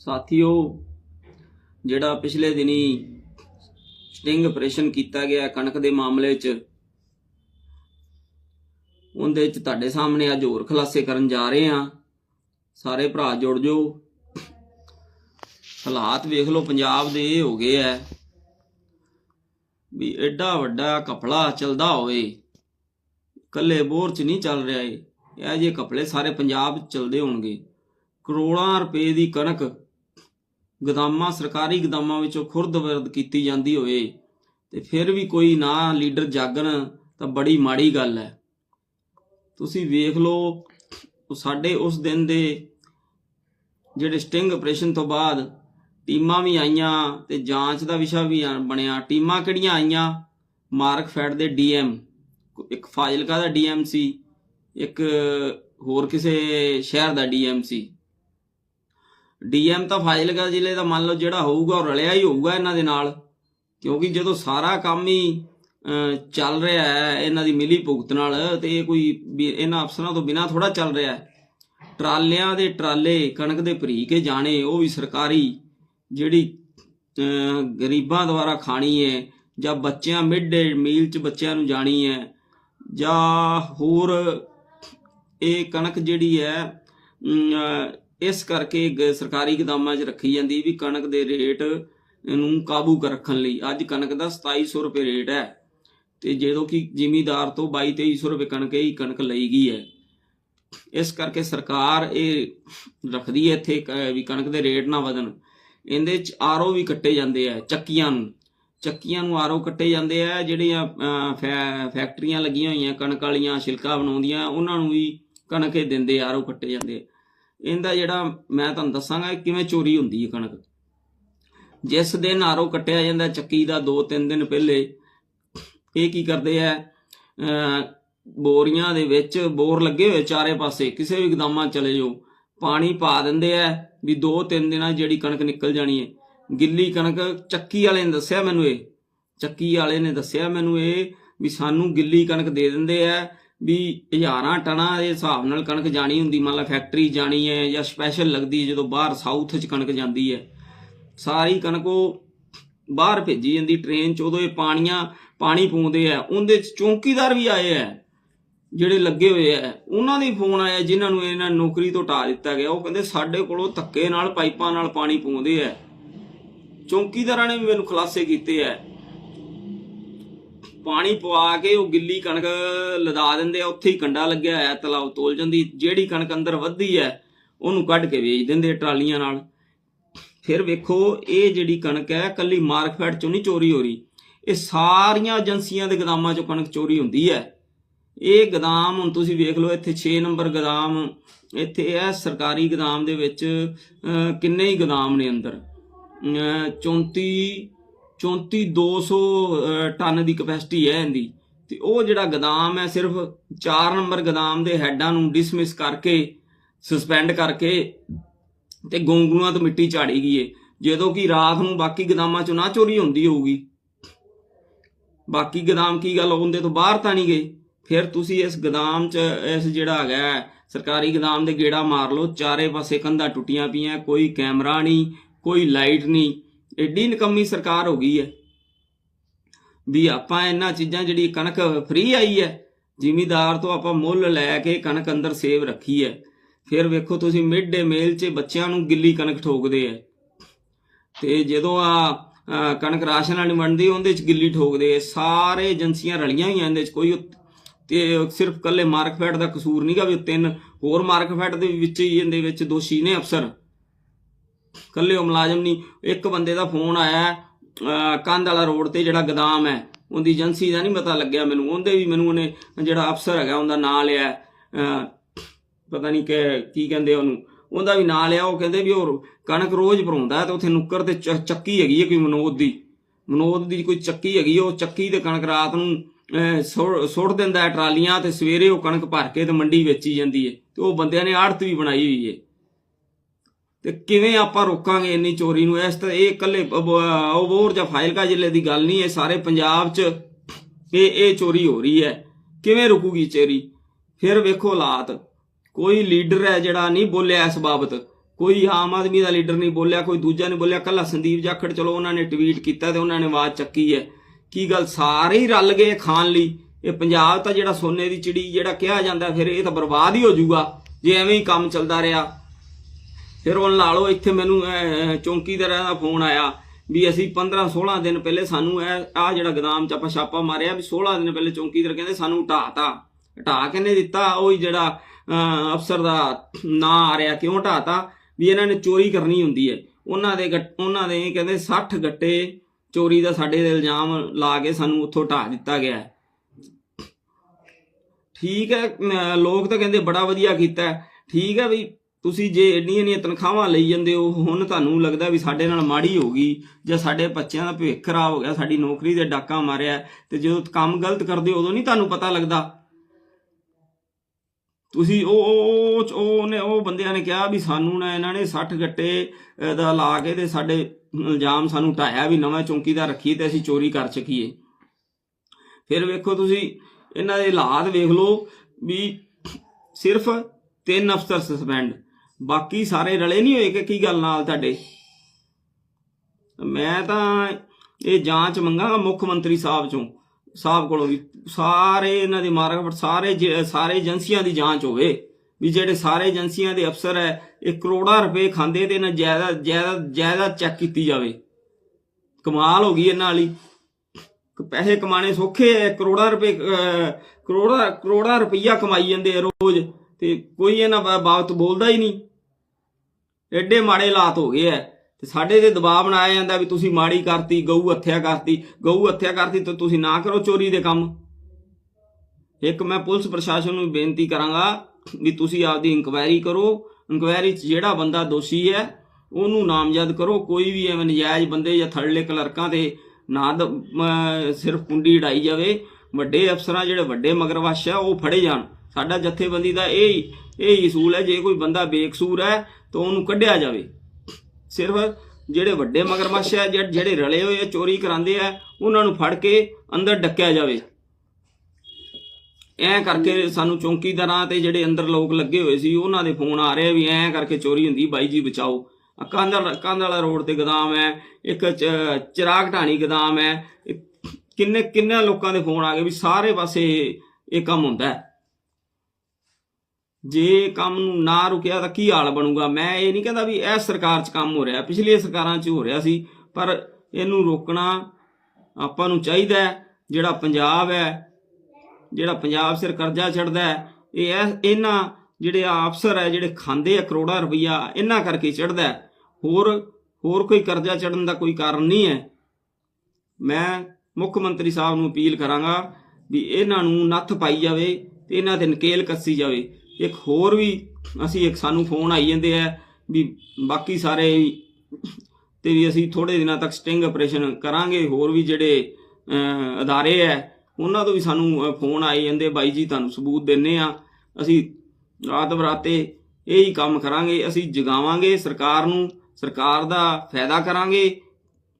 ਸਾਥੀਓ, ਜਿਹੜਾ ਪਿਛਲੇ ਦਿਨੀ ਸਟਿੰਗ ਆਪਰੇਸ਼ਨ ਕੀਤਾ ਗਿਆ ਕਣਕ ਦੇ ਮਾਮਲੇ 'ਚ, ਉਹਦੇ 'ਚ ਤੁਹਾਡੇ ਸਾਹਮਣੇ ਅੱਜ ਹੋਰ ਖੁਲਾਸੇ ਕਰਨ ਜਾ ਰਹੇ ਹਾਂ। ਸਾਰੇ ਭਰਾ ਜੁੜ ਜਾਓ। ਹਾਲਾਤ ਵੇਖ ਲਓ, ਪੰਜਾਬ ਦੇ ਇਹ ਹੋ ਗਏ ਐ ਵੀ ਐਡਾ ਵੱਡਾ ਕਪੜਾ ਚੱਲਦਾ ਹੋਵੇ ਕੱਲੇ ਬੋਰ 'ਚ ਨਹੀਂ ਚੱਲ ਰਿਹਾ ਏ ਇਹ ਜੇ ਕਪੜੇ ਸਾਰੇ ਪੰਜਾਬ 'ਚ ਚੱਲਦੇ ਹੋਣਗੇ। ਕਰੋੜਾਂ ਰੁਪਏ ਦੀ ਕਣਕ ਗਦਾਮਾਂ, ਸਰਕਾਰੀ ਗਦਾਮਾਂ ਵਿੱਚੋਂ ਖੁਰਦ-ਵਰਦ ਕੀਤੀ ਜਾਂਦੀ ਹੋਵੇ ਤੇ ਫਿਰ ਵੀ ਕੋਈ ਨਾ ਲੀਡਰ ਜਾਗਣ, ਤਾਂ ਬੜੀ ਮਾੜੀ ਗੱਲ ਹੈ। ਤੁਸੀਂ ਵੇਖ ਲਓ ਸਾਡੇ ਉਸ ਦਿਨ ਦੇ ਜਿਹੜੇ ਸਟਿੰਗ ਆਪਰੇਸ਼ਨ ਤੋਂ ਬਾਅਦ ਟੀਮਾਂ ਵੀ ਆਈਆਂ ਤੇ ਜਾਂਚ ਦਾ ਵਿਸ਼ਾ ਵੀ ਬਣਿਆ। ਟੀਮਾਂ ਕਿਹੜੀਆਂ ਆਈਆਂ? ਮਾਰਕਫੈਡ ਦੇ ਡੀਐਮ ਇੱਕ ਫਾਜ਼ਿਲਕਾ ਦਾ ਡੀਐਮ ਸੀ, ਇੱਕ ਹੋਰ ਕਿਸੇ ਸ਼ਹਿਰ ਦਾ ਡੀਐਮ ਸੀ। ਡੀਐਮ ਤਾਂ ਫਾਜ਼ਿਲਕਾ ਜ਼ਿਲ੍ਹੇ ਦਾ ਮੰਨ ਲਓ ਜਿਹੜਾ ਹੋਊਗਾ ਉਹ ਰਲਿਆ ਹੀ ਹੋਊਗਾ ਇਹਨਾਂ ਦੇ ਨਾਲ। ਕਿਉਂਕਿ ਜਦੋਂ ਸਾਰਾ ਕੰਮ ਹੀ ਚੱਲ ਰਿਹਾ ਹੈ ਇਹਨਾਂ ਦੀ ਮਿਲੀ ਭੁਗਤ ਨਾਲ ਤੇ ਇਹ ਕੋਈ ਵੀ ਇਹਨਾਂ ਅਫਸਰਾਂ ਤੋਂ ਬਿਨਾ ਥੋੜਾ ਚੱਲ ਰਿਹਾ ਹੈ। ਟਰਾਲਿਆਂ ਦੇ ਟਰਾਲੇ, ਕਣਕ ਦੇ ਭਰੀ ਕੇ ਜਾਣੇ, ਉਹ ਵੀ ਸਰਕਾਰੀ ਜਿਹੜੀ ਗਰੀਬਾਂ ਦੁਆਰਾ ਖਾਣੀ ਹੈ ਜਾਂ ਬੱਚਿਆਂ ਮਿਡ ਡੇ ਮੀਲ ਚ ਬੱਚਿਆਂ ਨੂੰ ਜਾਣੀ ਹੈ ਜਾਂ ਹੋਰ, ਇਹ ਕਣਕ ਜਿਹੜੀ ਹੈ ਇਸ ਕਰਕੇ ਗ- ਸਰਕਾਰੀ ਗਦਾਮਾਂ 'ਚ ਰੱਖੀ ਜਾਂਦੀ ਵੀ ਕਣਕ ਦੇ ਰੇਟ ਨੂੰ ਕਾਬੂ ਕਰ ਰੱਖਣ ਲਈ। ਅੱਜ ਕਣਕ ਦਾ 2700 ਰੁਪਏ ਰੇਟ ਹੈ ਤੇ ਜਦੋਂ ਕਿ ਜ਼ਿਮੀਦਾਰ ਤੋਂ 22 2300 ਰੁਪਏ ਕਣਕ ਹੀ ਕਣਕ ਲਈ ਗਈ ਹੈ। ਇਸ ਕਰਕੇ ਸਰਕਾਰ ਇਹ ਰੱਖਦੀ ਹੈ ਇੱਥੇ ਕ- ਵੀ ਕਣਕ ਦੇ ਰੇਟ ਨਾ ਵਧਣ। ਇਹਦੇ ਚ ਆਰਓ ਵੀ ਕੱਟੇ ਜਾਂਦੇ ਆ, ਚੱਕੀਆਂ ਨੂੰ। ਚੱਕੀਆਂ ਨੂੰ ਆਰਓ ਕੱਟੇ ਜਾਂਦੇ ਆ, ਜਿਹੜੀਆਂ ਫੈ- ਫੈਕਟਰੀਆਂ ਲੱਗੀਆਂ ਹੋਈਆਂ, ਕਣਕ ਵਾਲੀਆਂ, ਛਿਲਕਾ ਬਣਾਉਂਦੀਆਂ, ਉਹਨਾਂ ਨੂੰ ਵੀ ਕਣਕ ਇਹ ਦਿੰਦੇ ਆਰਓ ਕੱਟੇ ਜਾਂਦੇ ਇਹਦਾ ਜਿਹੜਾ ਮੈਂ ਤੁਹਾਨੂੰ ਦੱਸਾਂਗਾ ਕਿਵੇਂ ਚੋਰੀ ਹੁੰਦੀ ਹੈ ਕਣਕ। ਜਿਸ ਦਿਨ ਆਰਓ ਕੱਟਿਆ ਜਾਂਦਾ ਚੱਕੀ ਦਾ 2-3 ਦਿਨ ਪਹਿਲੇ, ਇਹ ਕੀ ਕਰਦੇ ਆ ਬੋਰੀਆਂ ਦੇ ਵਿੱਚ ਬੋਰ ਲੱਗੇ ਹੋਏ ਚਾਰੇ ਪਾਸੇ, ਕਿਸੇ ਵੀ ਗਦਾਮਾਂ ਚਲੇ ਜਾਓ, ਪਾਣੀ ਪਾ ਦਿੰਦੇ ਆ ਵੀ 2-3 ਦਿਨਾਂ ਜਿਹੜੀ ਕਣਕ ਨਿਕਲ ਜਾਣੀ ਹੈ। ਗਿੱਲੀ ਕਣਕ ਚੱਕੀ ਵਾਲੇ ਨੇ ਦੱਸਿਆ ਮੈਨੂੰ ਇਹ, ਚੱਕੀ ਵਾਲੇ ਨੇ ਦੱਸਿਆ ਮੈਨੂੰ ਇਹ ਵੀ ਸਾਨੂੰ ਗਿੱਲੀ ਕਣਕ ਦੇ ਦਿੰਦੇ ਆ ਵੀ ਹਜ਼ਾਰਾਂ ਟਨਾਂ ਦੇ ਹਿਸਾਬ ਨਾਲ ਕਣਕ ਜਾਣੀ ਹੁੰਦੀ, ਮੰਨ ਲਾ ਫੈਕਟਰੀ ਜਾਣੀ ਹੈ ਜਾਂ ਸਪੈਸ਼ਲ ਲੱਗਦੀ ਹੈ, ਜਦੋਂ ਬਾਹਰ ਸਾਊਥ 'ਚ ਕਣਕ ਜਾਂਦੀ ਹੈ, ਸਾਰੀ ਕਣਕ ਉਹ ਬਾਹਰ ਭੇਜੀ ਜਾਂਦੀ ਟ੍ਰੇਨ 'ਚ ਉਦੋਂ ਇਹ ਪਾਣੀਆਂ, ਪਾਣੀ ਪਾਉਂਦੇ ਆ ਉਹਦੇ 'ਚ ਚੌਂਕੀਦਾਰ ਵੀ ਆਏ ਆ ਜਿਹੜੇ ਲੱਗੇ ਹੋਏ ਆ ਉਹਨਾਂ ਦੇ ਫੋਨ ਆਇਆ ਜਿਨ੍ਹਾਂ ਨੂੰ ਇਹਨਾਂ ਨੌਕਰੀ ਤੋਂ ਟਾ ਦਿੱਤਾ ਗਿਆ, ਉਹ ਕਹਿੰਦੇ ਸਾਡੇ ਕੋਲੋਂ ਧੱਕੇ ਨਾਲ ਪਾਈਪਾਂ ਨਾਲ ਪਾਣੀ ਪਾਉਂਦੇ ਆ ਚੌਂਕੀਦਾਰਾਂ ਨੇ ਵੀ ਮੈਨੂੰ ਖੁਲਾਸੇ ਕੀਤੇ ਆ ਪਾਣੀ ਪਵਾ ਕੇ ਉਹ ਗਿੱਲੀ ਕਣਕ ਲਦਾ ਦਿੰਦੇ ਆ ਉੱਥੇ ਹੀ ਕੰਡਾ ਲੱਗਿਆ ਹੋਇਆ ਤਲਾਬ ਤੋਲ ਜਾਂਦੀ ਜਿਹੜੀ ਕਣਕ ਅੰਦਰ ਵੱਧੀ ਹੈ ਉਹਨੂੰ ਕੱਢ ਕੇ ਵੇਚ ਦਿੰਦੇ ਟਰਾਲੀਆਂ ਨਾਲ। ਫਿਰ ਵੇਖੋ ਇਹ ਜਿਹੜੀ ਕਣਕ ਹੈ ਕੱਲੀ ਮਾਰਕਫੈਟ ਚੋਂ ਨਹੀਂ ਚੋਰੀ ਹੋ ਰਹੀ। ਇਹ ਸਾਰੀਆਂ ਏਜੰਸੀਆਂ ਦੇ ਗਦਾਮਾਂ ਚੋਂ ਕਣਕ ਚੋਰੀ ਹੁੰਦੀ ਹੈ। ਇਹ ਗਦਾਮ ਹੁਣ ਤੁਸੀਂ ਵੇਖ ਲਓ ਇੱਥੇ 6 ਨੰਬਰ ਗਦਾਮ ਇੱਥੇ ਹੈ ਸਰਕਾਰੀ ਗਦਾਮ ਦੇ ਵਿੱਚ ਕਿੰਨੇ ਹੀ ਗਦਾਮ ਨੇ ਅੰਦਰ। ਅਹ, 34 34200 ਅਹ, ਟਨ ਦੀ ਕਪੈਸਿਟੀ ਹੈ ਇਹਦੀ। ਤੇ ਉਹ ਜਿਹੜਾ ਗਦਾਮ ਹੈ ਸਿਰਫ 4 ਨੰਬਰ ਗਦਾਮ ਦੇ ਹੈੱਡਾਂ ਨੂੰ ਡਿਸਮਿਸ ਕਰਕੇ ਸਸਪੈਂਡ ਕਰਕੇ ਤੇ ਗੋਂਗਲੂਆਂ ਤੋਂ ਮਿੱਟੀ ਝਾੜੀ ਗਈ ਏ। ਜਦੋਂ ਕਿ ਰਾਤ ਨੂੰ ਬਾਕੀ ਗਦਾਮਾਂ ਚੋਂ ਨਾ ਚੋਰੀ ਹੁੰਦੀ ਹੋਊਗੀ। ਬਾਕੀ ਗਦਾਮ ਕੀ ਗੱਲ ਉਹਦੇ ਤੋਂ ਬਾਹਰ ਤਾਂ ਨਹੀਂ ਗਏ। ਫਿਰ ਤੁਸੀਂ ਇਸ ਗਦਾਮ 'ਚ ਇਸ ਜਿਹੜਾ ਹੈਗਾ ਸਰਕਾਰੀ ਗਦਾਮ ਦੇ ਗੇੜਾ ਮਾਰ ਲਓ। ਚਾਰੇ ਪਾਸੇ ਕੰਧਾਂ ਟੁੱਟੀਆਂ ਪਈਆਂ ਕੋਈ ਕੈਮਰਾ ਨਹੀਂ ਕੋਈ ਲਾਈਟ ਨਹੀਂ। ਐਡੀ ਨਕੰਮੀ ਸਰਕਾਰ ਹੋ ਗਈ ਹੈ ਵੀ ਆਪਾਂ ਇਹਨਾਂ ਚੀਜ਼ਾਂ ਜਿਹੜੀ ਕਣਕ ਫ੍ਰੀ ਆਈ ਹੈ, ਜ਼ਿਮੀਦਾਰ ਤੋਂ ਆਪਾਂ ਮੁੱਲ ਲੈ ਕੇ ਕਣਕ ਅੰਦਰ ਸੇਵ ਰੱਖੀ ਹੈ। ਫਿਰ ਵੇਖੋ ਤੁਸੀਂ ਮਿਡ ਡੇ ਮੀਲ 'ਚ ਬੱਚਿਆਂ ਨੂੰ ਗਿੱਲੀ ਕਣਕ ਠੋਕਦੇ ਆ ਤੇ ਜਦੋਂ ਆ ਕਣਕ ਰਾਸ਼ਨ ਵਾਲੀ ਵੰਡਦੀ ਉਹਦੇ 'ਚ ਗਿੱਲੀ ਠੋਕਦੇ ਆ ਸਾਰੇ ਏਜੰਸੀਆਂ ਰਲੀਆਂ ਹੋਈਆਂ ਇਹਦੇ 'ਚ, ਕੋਈ ਉਹ- ਤੇ ਸਿਰਫ ਕੱਲੇ ਮਾਰਕਫੈਟ ਦਾ ਕਸੂਰ ਨਹੀਂਗਾ ਵੀ ਤਿੰਨ ਹੋਰ ਮਾਰਕਫੈਟ ਦੇ ਵਿੱਚ ਹੀ ਇਹਦੇ ਵਿੱਚ ਦੋਸ਼ੀ ਨੇ ਅਫਸਰ। ਕੱਲੇ ਉਹ ਮੁਲਾਜ਼ਮ ਨਹੀਂ। ਇੱਕ ਬੰਦੇ ਦਾ ਫੋਨ ਆਇਆ ਅ, ਕੰਧ ਵਾਲਾ ਰੋਡ ਤੇ ਜਿਹੜਾ ਗਦਾਮ ਹੈ ਉਹਦੀ ਏਜੰਸੀ ਦਾ ਨਹੀਂ ਪਤਾ ਲੱਗਿਆ ਮੈਨੂੰ। ਉਹਦੇ ਵੀ ਮੈਨੂੰ ਉਹਨੇ ਜਿਹੜਾ ਅਫਸਰ ਹੈਗਾ ਉਹਦਾ ਨਾਂ ਲਿਆ। ਅ, ਪਤਾ ਨਹੀਂ ਕਿ ਕੀ ਕਹਿੰਦੇ ਉਹਨੂੰ। ਉਹਦਾ ਵੀ ਨਾਂ ਲਿਆ ਉਹ ਕਹਿੰਦੇ ਵੀ ਉਹ ਕਣਕ ਰੋਜ਼ ਭਰਾਉਂਦਾ ਤੇ ਉੱਥੇ ਨੁੱਕਰ ਤੇ ਚ- ਚੱਕੀ ਹੈਗੀ ਹੈ ਕੋਈ ਮਨੋਦ ਦੀ। ਮਨੋਦ ਦੀ ਕੋਈ ਚੱਕੀ ਹੈਗੀ ਉਹ ਚੱਕੀ ਤੇ ਕਣਕ ਰਾਤ ਨੂੰ ਅਹ, ਸੁੱਟ ਦਿੰਦਾ ਟਰਾਲੀਆਂ ਤੇ ਸਵੇਰੇ ਉਹ ਕਣਕ ਭਰ ਕੇ ਤੇ ਮੰਡੀ ਵੇਚੀ ਜਾਂਦੀ ਹੈ। ਤੇ ਉਹ ਬੰਦਿਆਂ ਨੇ ਆੜਤ ਵੀ ਬਣਾਈ ਹੋਈ ਹੈ। ਤੇ ਕਿਵੇਂ ਆਪਾਂ ਰੋਕਾਂਗੇ ਇੰਨੀ ਚੋਰੀ ਨੂੰ? ਇਸ ਤਾਂ ਇਹ ਇਕੱਲੇ ਓਵਰ ਜਾਂ ਫਾਇਲਕਾ ਜ਼ਿਲ੍ਹੇ ਦੀ ਗੱਲ ਨਹੀਂ ਹੈ, ਸਾਰੇ ਪੰਜਾਬ 'ਚ ਇਹ ਇਹ ਚੋਰੀ ਹੋ ਰਹੀ ਹੈ। ਕਿਵੇਂ ਰੁਕੂਗੀ ਚੋਰੀ? ਫਿਰ ਵੇਖੋ ਹਾਲਾਤ। ਕੋਈ ਲੀਡਰ ਹੈ ਜਿਹੜਾ ਨਹੀਂ ਬੋਲਿਆ ਇਸ ਬਾਬਤ। ਕੋਈ ਆਮ ਆਦਮੀ ਦਾ ਲੀਡਰ ਨਹੀਂ ਬੋਲਿਆ, ਕੋਈ ਦੂਜਾ ਨਹੀਂ ਬੋਲਿਆ। ਕੱਲਾ ਸੰਦੀਪ ਜਾਖੜ, ਚਲੋ ਉਹਨਾਂ ਨੇ ਟਵੀਟ ਕੀਤਾ ਤੇ ਉਹਨਾਂ ਨੇ ਆਵਾਜ਼ ਚੱਕੀ ਹੈ। ਕੀ ਗੱਲ? ਸਾਰੇ ਹੀ ਰਲ ਗਏ ਖਾਣ ਲਈ। ਇਹ ਪੰਜਾਬ ਤਾਂ ਜਿਹੜਾ ਸੋਨੇ ਦੀ ਚਿੜੀ ਜਿਹੜਾ ਕਿਹਾ ਜਾਂਦਾ, ਫਿਰ ਇਹ ਤਾਂ ਬਰਬਾਦ ਹੀ ਹੋ ਜਾਊਗਾ, ਜੇ ਐਵੇਂ ਹੀ ਕੰਮ ਚੱਲਦਾ ਰਿਹਾ। ਫਿਰ ਉਹ ਲਾ ਲਓ, ਇੱਥੇ ਮੈਨੂੰ ਚੌਂਕੀਦਾਰਾਂ ਦਾ ਫੋਨ ਆਇਆ ਵੀ ਅਸੀਂ 15 16 ਦਿਨ ਪਹਿਲੇ ਸਾਨੂੰ ਇਹ ਆ ਜਿਹੜਾ ਗਦਾਮ ਚ ਆਪਾਂ ਛਾਪਾ ਮਾਰਿਆ ਵੀ 16 ਦਿਨ ਪਹਿਲੇ ਚੌਂਕੀਦਾਰ ਕਹਿੰਦੇ ਸਾਨੂੰ ਢਾਤਾ ਢਾ ਕਿਨੇ ਦਿੱਤਾ? ਉਹ ਜਿਹੜਾ ਅਫਸਰ ਦਾ ਨਾਂ ਆ ਰਿਹਾ, ਕਿਉਂ ਢਾਤਾ ਵੀ ਇਹਨਾਂ ਨੇ ਚੋਰੀ ਕਰਨੀ ਹੁੰਦੀ ਹੈ ਉਹਨਾਂ ਦੇ ਗੱਟ- ਉਹਨਾਂ ਦੇ ਕਹਿੰਦੇ 60 ਗੱਟੇ ਚੋਰੀ ਦਾ ਸਾਡੇ ਤੇ ਇਲਜ਼ਾਮ ਲਾ ਕੇ ਸਾਨੂੰ ਉੱਥੋਂ ਢਾ ਦਿੱਤਾ ਗਿਆ ਠੀਕ ਹੈ ਲੋਕ ਤਾਂ ਕਹਿੰਦੇ ਬੜਾ ਵਧੀਆ ਕੀਤਾ ਠੀਕ ਹੈ ਵੀ ਤੁਸੀਂ ਜੇ ਇੰਨੀਆਂ ਇੰਨੀਆਂ ਤਨਖਾਹਾਂ ਲਈ ਜਾਂਦੇ ਹੋ ਹੁਣ ਤੁਹਾਨੂੰ ਲੱਗਦਾ ਵੀ ਸਾਡੇ ਨਾਲ ਮਾੜੀ ਹੋ ਗਈ ਜਾਂ ਸਾਡੇ ਬੱਚਿਆਂ ਦਾ ਭਵਿੱਖ ਖਰਾਬ ਹੋ ਗਿਆ ਸਾਡੀ ਨੌਕਰੀ ਦੇ ਡਾਕਾ ਮਾਰਿਆ ਤੇ ਜਦੋਂ ਕੰਮ ਗਲਤ ਕਰਦੇ ਹੋ, ਉਦੋਂ ਨਹੀਂ ਤੁਹਾਨੂੰ ਪਤਾ ਲੱਗਦਾ? ਤੁਸੀਂ ਉਹ ਉਹ ਉਹਨੇ ਉਹ ਬੰਦਿਆਂ ਨੇ ਕਿਹਾ ਵੀ ਸਾਨੂੰ ਨਾ ਇਹਨਾਂ ਨੇ 60 ਗੱਟੇ ਦਾ ਲਾ ਕੇ ਤੇ ਸਾਡੇ ਇਲਜ਼ਾਮ ਸਾਨੂੰ ਢਾਇਆ ਵੀ ਨਵਾਂ ਚੌਂਕੀਦਾਰ ਰੱਖੀ ਤੇ ਅਸੀਂ ਚੋਰੀ ਕਰ ਸਕੀਏ। ਫਿਰ ਵੇਖੋ ਤੁਸੀਂ ਇਹਨਾਂ ਦੇ ਹਾਲਾਤ ਵੇਖ ਲਓ ਵੀ ਸਿਰਫ ਤਿੰਨ ਅਫਸਰ ਸਸਪੈਂਡ। ਬਾਕੀ ਸਾਰੇ ਰਲੇ ਨਹੀਂ ਹੋਏ ਕਿ ਕੀ ਗੱਲ ਨਾਲ ਤੁਹਾਡੇ? ਮੈਂ ਤਾਂ ਇਹ ਜਾਂਚ ਮੰਗਾਂਗਾ ਮੁੱਖ ਮੰਤਰੀ ਸਾਹਿਬ ਚੋਂ, ਸਾਹਿਬ ਕੋਲੋਂ ਵੀ। ਸਾਰੇ ਇਹਨਾਂ ਦੇ ਮਾਰਕ ਸਾਰੇ ਸਾਰੇ ਏਜੰਸੀਆਂ ਦੀ ਜਾਂਚ ਹੋਵੇ। ਵੀ ਜਿਹੜੇ ਸਾਰੇ ਏਜੰਸੀਆਂ ਦੇ ਅਫਸਰ ਹੈ, ਇਹ ਕਰੋੜਾਂ ਰੁਪਏ ਖਾਂਦੇ ਤੇ ਇਹਨਾਂ ਜ਼ਿਆਦਾ ਜ਼ਿਆਦਾ ਜ਼ਿਆਦਾ ਚੈੱਕ ਕੀਤੀ ਜਾਵੇ। ਕਮਾਲ ਹੋ ਗਈ ਇਹਨਾਂ ਵਾਲੀ। ਪੈਸੇ ਕਮਾਣੇ ਸੌਖੇ ਐ, ਕਰੋੜਾਂ ਰੁਪਏ ਕਰੋੜਾਂ ਕਰੋੜਾਂ ਰੁਪਈਆ ਕਮਾਈ ਜਾਂਦੇ ਆ ਰੋਜ਼। ਤੇ ਕੋਈ ਇਹਨਾਂ ਬਾ- ਬਾਬਤ ਬੋਲਦਾ ਹੀ ਨਹੀਂ। ਐਡੇ ਮਾੜੇ ਹਾਲਾਤ ਹੋ ਗਏ ਐ। ਤੇ ਸਾਡੇ ਤੇ ਦਬਾਅ ਬਣਾਇਆ ਜਾਂਦਾ ਵੀ ਤੁਸੀਂ ਮਾੜੀ ਕਰਤੀ, ਗਊ ਹੱਥਿਆ ਕਰਤੀ। ਗਊ ਹੱਥਿਆ ਕਰਤੀ ਤਾਂ ਤੁਸੀਂ ਨਾ ਕਰੋ ਚੋਰੀ ਦੇ ਕੰਮ। ਇੱਕ ਮੈਂ ਪੁਲਿਸ ਪ੍ਰਸ਼ਾਸਨ ਨੂੰ ਬੇਨਤੀ ਕਰਾਂਗਾ ਵੀ ਤੁਸੀਂ ਆਪਦੀ ਇਨਕੁਆਇਰੀ ਕਰੋ। ਇਨਕੁਆਇਰੀ 'ਚ ਜਿਹੜਾ ਬੰਦਾ ਦੋਸ਼ੀ ਹੈ ਉਹਨੂੰ ਨਾਮਜ਼ਦ ਕਰੋ। ਕੋਈ ਵੀ ਐਵੇਂ ਨਜਾਇਜ਼ ਬੰਦੇ ਜਾਂ ਥਰਡਲੇ ਕਲਰਕਾਂ ਤੇ ਨਾ ਦ- ਸਿਰਫ ਕੁੰਡੀ ਢਾਈ ਜਾਵੇ। ਵੱਡੇ ਅਫਸਰਾਂ ਜਿਹੜੇ ਵੱਡੇ ਮਗਰਵਸ਼ ਆ ਉਹ ਫੜੇ ਜਾਣ। ਸਾਡਾ ਜਥੇਬੰਦੀ ਦਾ ਇਹ ਹੀ, ਇਹ ਅਸੂਲ ਹੈ, ਜੇ ਕੋਈ ਬੰਦਾ ਬੇਕਸੂਰ ਹੈ, ਤਾਂ ਉਹਨੂੰ ਕੱਢਿਆ ਜਾਵੇ। ਸਿਰਫ ਜਿਹੜੇ ਵੱਡੇ ਮਗਰਮੱਛ ਹੈ, ਜਿਹੜੇ ਰਲੇ ਹੋਏ ਆ, ਚੋਰੀ ਕਰਾਉਂਦੇ ਆ, ਉਹਨਾਂ ਨੂੰ ਫੜ ਕੇ ਅੰਦਰ ਡੱਕਿਆ ਜਾਵੇ। ਐਂ ਕਰਕੇ ਸਾਨੂੰ ਚੌਂਕੀਦਾਰਾਂ ਤੇ ਜਿਹੜੇ ਅੰਦਰ ਲੋਕ ਲੱਗੇ ਹੋਏ ਸੀ, ਉਹਨਾਂ ਦੇ ਫੋਨ ਆ ਰਹੇ ਵੀ ਐਂ ਕਰਕੇ ਚੋਰੀ ਹੁੰਦੀ, ਬਾਈ ਜੀ ਬਚਾਓ। ਆਹ ਕੰਧ ਰੋਡ ਤੇ ਗਦਾਮ ਹੈ, ਇੱਕ ਚ- ਚਿਰਾਗ ਢਾਣੀ ਗਦਾਮ ਹੈ ਇਹ ਕਿੰਨੇ ਕਿੰਨੇ ਲੋਕਾਂ ਦੇ ਫੋਨ ਆ ਗਏ ਵੀ ਸਾਰੇ ਪਾਸੇ ਇਹ ਕੰਮ ਹੁੰਦਾ ਹੈ। ਜੇ ਕੰਮ ਨੂੰ ਨਾ ਰੁਕਿਆ ਤਾਂ ਕੀ ਹਾਲ ਬਣੂਗਾ? ਮੈਂ ਇਹ ਨਹੀਂ ਕਹਿੰਦਾ ਵੀ ਇਹ ਸਰਕਾਰ 'ਚ ਕੰਮ ਹੋ ਰਿਹਾ, ਪਿਛਲੀਆਂ ਸਰਕਾਰਾਂ 'ਚ ਹੋ ਰਿਹਾ ਸੀ, ਪਰ ਇਹਨੂੰ ਰੋਕਣਾ ਆਪਾਂ ਨੂੰ ਚਾਹੀਦਾ ਜਿਹੜਾ ਪੰਜਾਬ ਹੈ, ਜਿਹੜਾ ਪੰਜਾਬ ਸਿਰ ਕਰਜ਼ਾ ਚੜਦਾ ਹੈ, ਇਹ ਇਹਨਾਂ ਜਿਹੜੇ ਆ ਅਫਸਰ ਹੈ, ਜਿਹੜੇ ਖਾਂਦੇ ਆ ਕਰੋੜਾਂ ਰੁਪਈਆ, ਇਹਨਾਂ ਕਰਕੇ ਚੜਦਾ ਹੋਰ ਹੋਰ ਕੋਈ ਕਰਜ਼ਾ ਚੜਨ ਦਾ ਕੋਈ ਕਾਰਨ ਨਹੀਂ ਹੈ। ਮੈਂ ਮੁੱਖ ਮੰਤਰੀ ਸਾਹਿਬ ਨੂੰ ਅਪੀਲ ਕਰਾਂਗਾ ਵੀ ਇਹਨਾਂ ਨੂੰ ਨੱਥ ਪਾਈ ਜਾਵੇ ਤੇ ਇਹਨਾਂ ਤੇ ਨਕੇਲ ਕੱਸੀ ਜਾਵੇ। ਇੱਕ ਹੋਰ ਵੀ ਅਸੀਂ ਇੱਕ ਸਾਨੂੰ ਫੋਨ ਆਈ ਜਾਂਦੇ ਆ ਵੀ ਬਾਕੀ ਸਾਰੇ ਤੇ ਵੀ ਅਸੀਂ ਥੋੜੇ ਦਿਨਾਂ ਤੱਕ ਸਟਿੰਗ ਆਪਰੇਸ਼ਨ ਕਰਾਂਗੇ, ਹੋਰ ਵੀ ਜਿਹੜੇ ਅਦਾਰੇ ਹੈ ਉਹਨਾਂ ਤੋਂ ਵੀ ਸਾਨੂੰ ਫੋਨ ਆਈ ਜਾਂਦੇ ਬਾਈ ਜੀ ਤੁਹਾਨੂੰ ਸਬੂਤ ਦਿੰਨੇ ਆ, ਅਸੀਂ ਰਾਤ ਬਰਾਤੇ ਇਹ ਹੀ ਕੰਮ ਕਰਾਂਗੇ, ਅਸੀਂ ਜਗਾਵਾਂਗੇ ਸਰਕਾਰ ਨੂੰ, ਸਰਕਾਰ ਦਾ ਫਾਇਦਾ ਕਰਾਂਗੇ,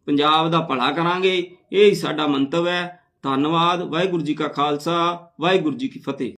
ਪੰਜਾਬ ਦਾ ਭਲਾ ਕਰਾਂਗੇ, ਇਹ ਹੀ ਸਾਡਾ ਮੰਤਵ ਹੈ, ਧੰਨਵਾਦ, ਵਾਹਿਗੁਰੂ ਜੀ ਕਾ ਖਾਲਸਾ, ਵਾਹਿਗੁਰੂ ਜੀ ਕੀ ਫਤਿਹ।